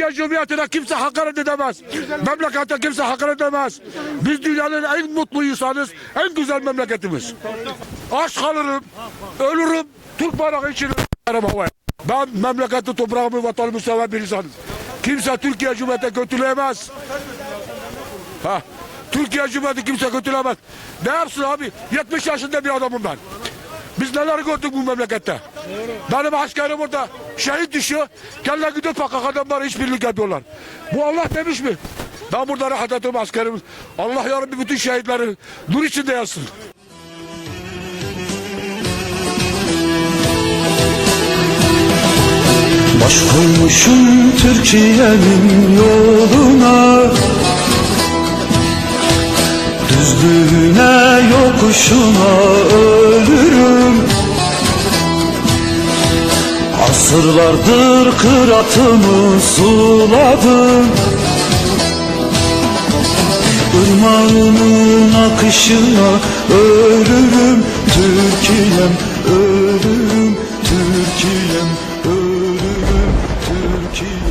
Türkiye Cumhuriyeti'ne kimse hakaret edemez. Memlekete kimse hakaret edemez. Biz dünyanın en mutlu insanız, en güzel memleketimiz. Aç kalırım, ölürüm, Türk bayrağı için havaya. Ben memleketi, toprağımı, vatanımı seven bir insanım. Kimse Türkiye Cumhuriyeti'ne kötüleyemez. Ha. Türkiye Cumhuriyeti kimse kötülemez. Ne yapsın abi? 70 yaşında bir adamım ben. Biz neler gördük bu memlekette. Benim askerim orada şehit düşüyor. Kendine gidiyor PKK'dan bari işbirlik yapıyorlar. Bu Allah demiş mi? Ben burada rahat ediyorum askerimiz. Allah yarabbi bütün şehitleri nur içinde yazsın. Baş koymuşum Türkiye'nin yoluna Düzlüğüne yokuşuna Asırlardır kıratımı suladım. Irmağının akışına ölürüm Türkiye'm ölürüm Türkiye'm ölürüm Türkiye'm